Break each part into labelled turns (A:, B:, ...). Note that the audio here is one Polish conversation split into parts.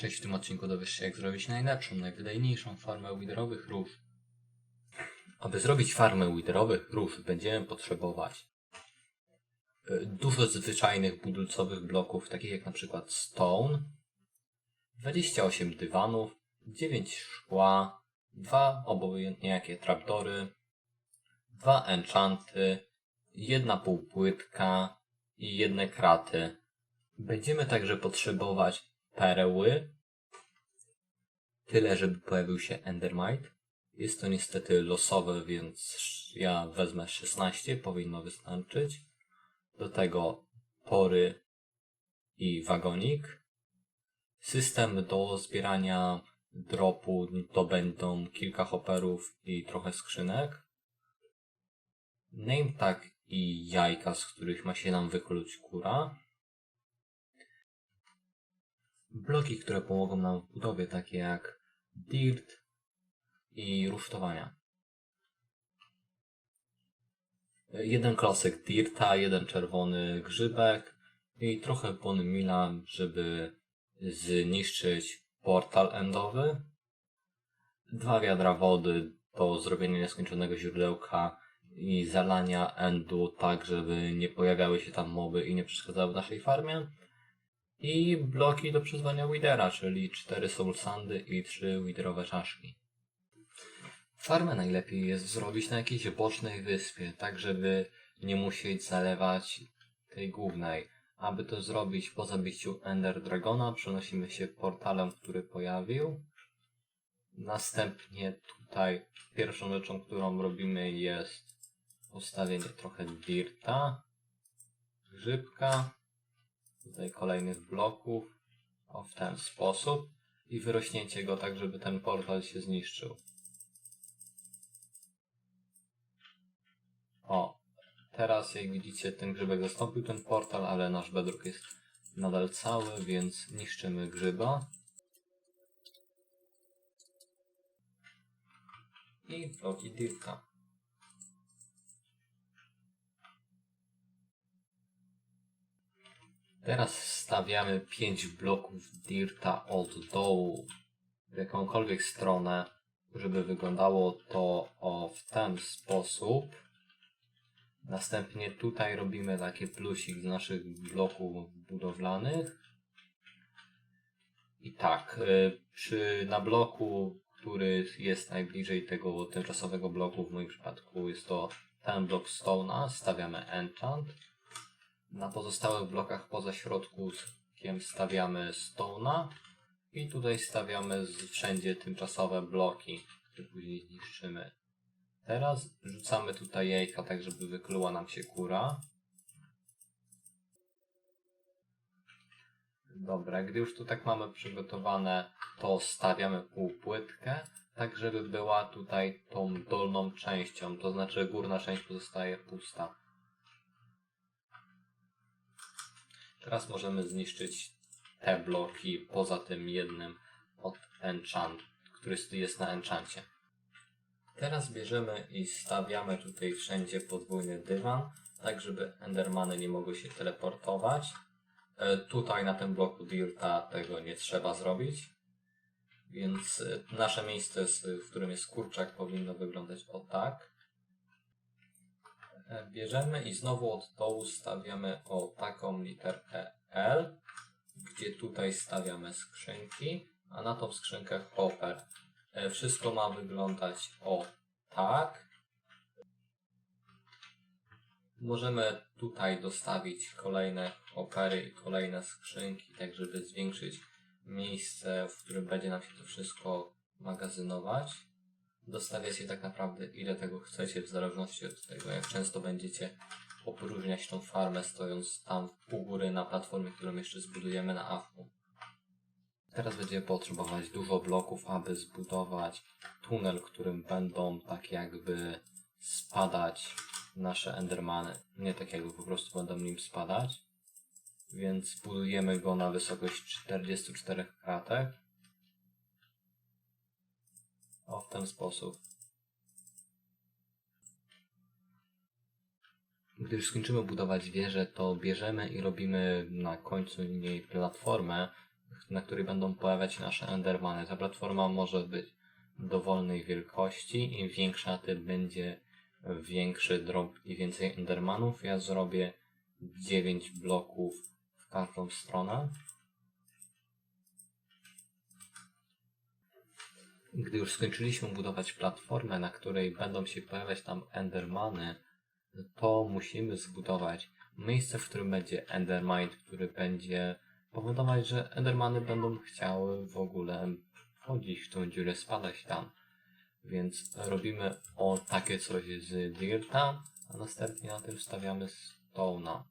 A: Cześć, w tym odcinku dowiesz się jak zrobić najlepszą, najwydajniejszą farmę widerowych róż. Aby zrobić farmę widerowych róż będziemy potrzebować e, dużo zwyczajnych budulcowych bloków, takich jak na przykład stone, 28 dywanów, 9 szkła, dwa obojętnie jakie trapdory, dwa enchanty, jedna półpłytka i jedne kraty. Będziemy także potrzebować perły, tyle żeby pojawił się endermite. Jest to niestety losowe, więc ja wezmę 16, powinno wystarczyć. Do tego pory i wagonik. System do zbierania dropu to będą kilka hopperów i trochę skrzynek. Name tag i jajka, z których ma się nam wykluć kura. Bloki, które pomogą nam w budowie, takie jak dirt i rusztowania. Jeden klocek dirta, jeden czerwony grzybek i trochę bony mila, żeby zniszczyć portal endowy. Dwa wiadra wody do zrobienia nieskończonego źródełka i zalania endu tak, żeby nie pojawiały się tam moby i nie przeszkadzały w naszej farmie. I bloki do przyzwania Widera, czyli 4 soul sandy i 3 widerowe czaszki. Farmę najlepiej jest zrobić na jakiejś bocznej wyspie, tak żeby nie musieć zalewać tej głównej. Aby to zrobić po zabiciu Ender Dragona, przenosimy się portalem, który pojawił. Następnie tutaj pierwszą rzeczą, którą robimy jest postawienie trochę dirta, grzybka, tutaj kolejnych bloków, o w ten sposób i wyrośnięcie go tak, żeby ten portal się zniszczył. O, teraz jak widzicie ten grzybek zastąpił ten portal, ale nasz bedrock jest nadal cały, więc niszczymy grzyba. I bloki dirta. Teraz wstawiamy 5 bloków dirta od dołu w jakąkolwiek stronę, żeby wyglądało to o w ten sposób. Następnie tutaj robimy taki plusik z naszych bloków budowlanych. I tak, y, przy, na bloku, który jest najbliżej tego tymczasowego bloku, w moim przypadku jest to ten blok stone'a, stawiamy enchant. Na pozostałych blokach poza środkiem stawiamy stone'a. I tutaj stawiamy wszędzie tymczasowe bloki, które później zniszczymy. Teraz rzucamy tutaj jajka, tak żeby wykluła nam się kura. Dobra, gdy już tu tak mamy przygotowane, to stawiamy półpłytkę, tak żeby była tutaj tą dolną częścią, to znaczy górna część pozostaje pusta. Teraz możemy zniszczyć te bloki poza tym jednym od enchant, który jest na enchancie. Teraz bierzemy i stawiamy tutaj wszędzie podwójny dywan, tak żeby endermany nie mogły się teleportować. E, Tutaj na tym bloku dirta tego nie trzeba zrobić. Więc e, nasze miejsce, w którym jest kurczak, powinno wyglądać o tak. E, Bierzemy i znowu od dołu stawiamy o taką literkę L, gdzie tutaj stawiamy skrzynki, a na tą skrzynkę hopper. E, Wszystko ma wyglądać o tak. Możemy tutaj dostawić kolejne hoppery i kolejne skrzynki, tak żeby zwiększyć miejsce, w którym będzie nam się to wszystko magazynować. Dostawiacie tak naprawdę ile tego chcecie, w zależności od tego, jak często będziecie opróżniać tą farmę, stojąc tam u góry na platformie, którą jeszcze zbudujemy na AFU. Teraz będziemy potrzebować dużo bloków, aby zbudować tunel, którym będą tak jakby spadać nasze endermany. Nie tak jakby po prostu będą nim spadać. Więc budujemy go na wysokość 44 kratek. O, w ten sposób. Gdy już skończymy budować wieżę, to bierzemy i robimy na końcu niej platformę, na której będą pojawiać się nasze endermany. Ta platforma może być dowolnej wielkości. Im większa, tym będzie większy drop i więcej endermanów. Ja zrobię 9 bloków w każdą stronę. Gdy już skończyliśmy budować platformę, na której będą się pojawiać tam endermany, to musimy zbudować miejsce, w którym będzie endermite, który będzie powodować, że endermany będą chciały w ogóle wchodzić w tą dziurę, spadać tam. Więc robimy o takie coś z dirta, a następnie na tym stawiamy stone'a.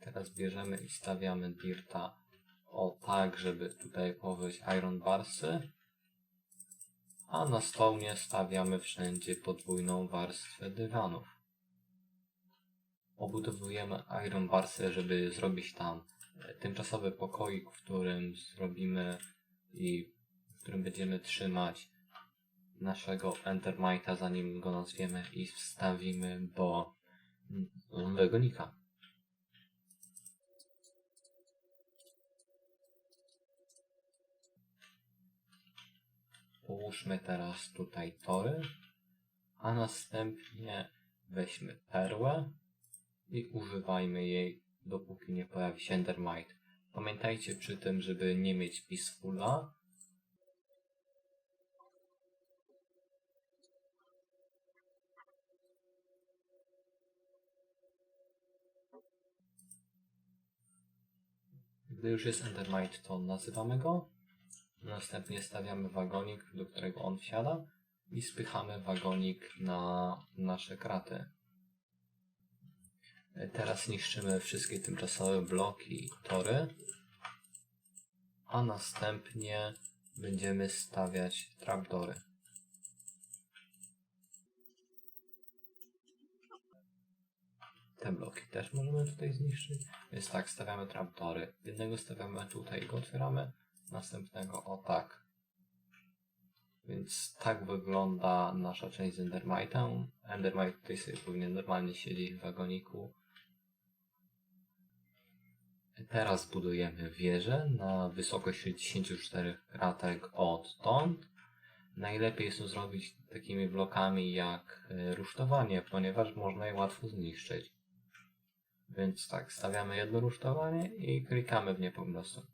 A: Teraz bierzemy i stawiamy dirta o tak, żeby tutaj położyć iron barsy. A na stołnie stawiamy wszędzie podwójną warstwę dywanów. Obudowujemy iron barsy, żeby zrobić tam e, tymczasowy pokoik, w którym zrobimy i w którym będziemy trzymać naszego Endermite'a, zanim go nazwiemy i wstawimy do mm, nowego nika. Połóżmy teraz tutaj tory, a następnie weźmy perłę i używajmy jej, dopóki nie pojawi się Endermite. Pamiętajcie przy tym, żeby nie mieć Peacefula, Gdy już jest Endermite, to nazywamy go. Następnie stawiamy wagonik, do którego on wsiada i spychamy wagonik na nasze kraty. Teraz niszczymy wszystkie tymczasowe bloki i tory, a następnie będziemy stawiać trapdory. Te bloki też możemy tutaj zniszczyć. Więc tak, stawiamy trapdory. Jednego stawiamy tutaj i go otwieramy, następnego o tak. Więc tak wygląda nasza część z Endermite'em. Endermite tutaj sobie powinien normalnie siedzieć w wagoniku. Teraz budujemy wieżę na wysokość 64 kratek odtąd. Najlepiej jest to zrobić takimi blokami jak e, rusztowanie, ponieważ można je łatwo zniszczyć. Więc tak, stawiamy jedno rusztowanie i klikamy w nie po prostu.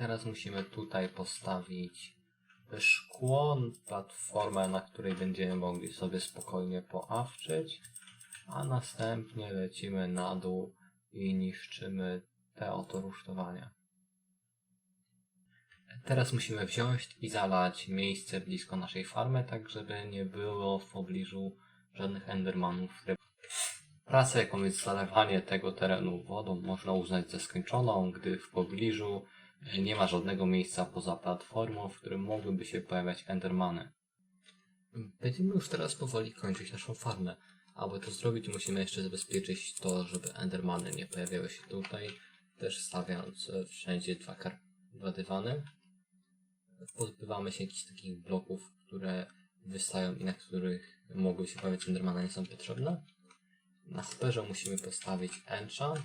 A: Teraz musimy tutaj postawić szkło, platformę, na której będziemy mogli sobie spokojnie poawczyć, a następnie lecimy na dół i niszczymy te oto rusztowania. Teraz musimy wziąć i zalać miejsce blisko naszej farmy, tak żeby nie było w pobliżu żadnych endermanów. Pracę, jaką jest zalewanie tego terenu wodą, można uznać za skończoną, gdy w pobliżu nie ma żadnego miejsca poza platformą, w którym mogłyby się pojawiać endermany. Będziemy już teraz powoli kończyć naszą farmę. Aby to zrobić, musimy jeszcze zabezpieczyć to, żeby endermany nie pojawiały się tutaj, też stawiając wszędzie dwa, kar- dwa dywany. Pozbywamy się jakichś takich bloków, które wystają i na których mogły się pojawiać endermany, nie są potrzebne. Na hopperze musimy postawić enchant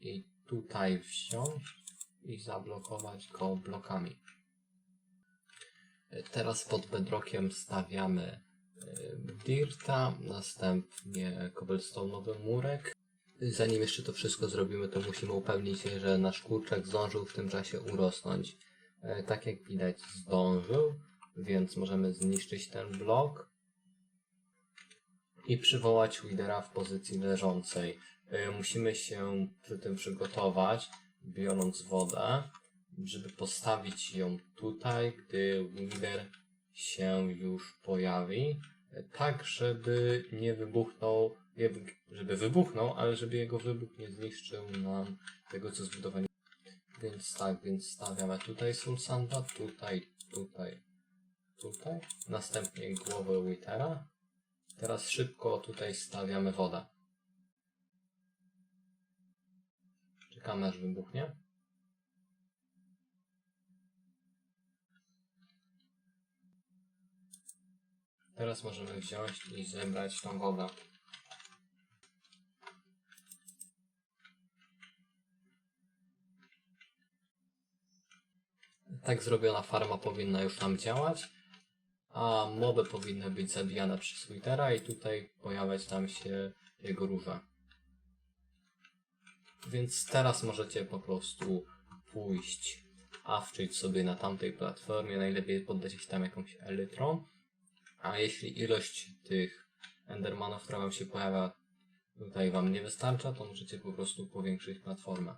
A: i tutaj wsiąść i zablokować go blokami. Teraz pod bedrockiem stawiamy y, dirta, następnie cobblestone'owy murek. Zanim jeszcze to wszystko zrobimy, to musimy upewnić się, że nasz kurczak zdążył w tym czasie urosnąć. E, Tak jak widać zdążył, więc możemy zniszczyć ten blok i przywołać Widera w pozycji leżącej. E, Musimy się przy tym przygotować, biorąc wodę, żeby postawić ją tutaj, gdy Wider się już pojawi, tak żeby nie wybuchnął, żeby wybuchnął, ale żeby jego wybuch nie zniszczył nam tego, co zbudowali. Więc tak, więc stawiamy tutaj Sulsanda, tutaj, tutaj, tutaj, następnie głowę Witera. Teraz szybko tutaj stawiamy wodę. Aż wybuchnie. Teraz możemy wziąć i zebrać tą wodę. Tak zrobiona farma powinna już nam działać, a moby powinny być zabijane przez Withera i tutaj pojawiać nam się jego róże. Więc teraz możecie po prostu pójść awczyć sobie na tamtej platformie, najlepiej poddać się tam jakąś elytrą. A jeśli ilość tych endermanów, która wam się pojawia tutaj wam nie wystarcza, to możecie po prostu powiększyć platformę.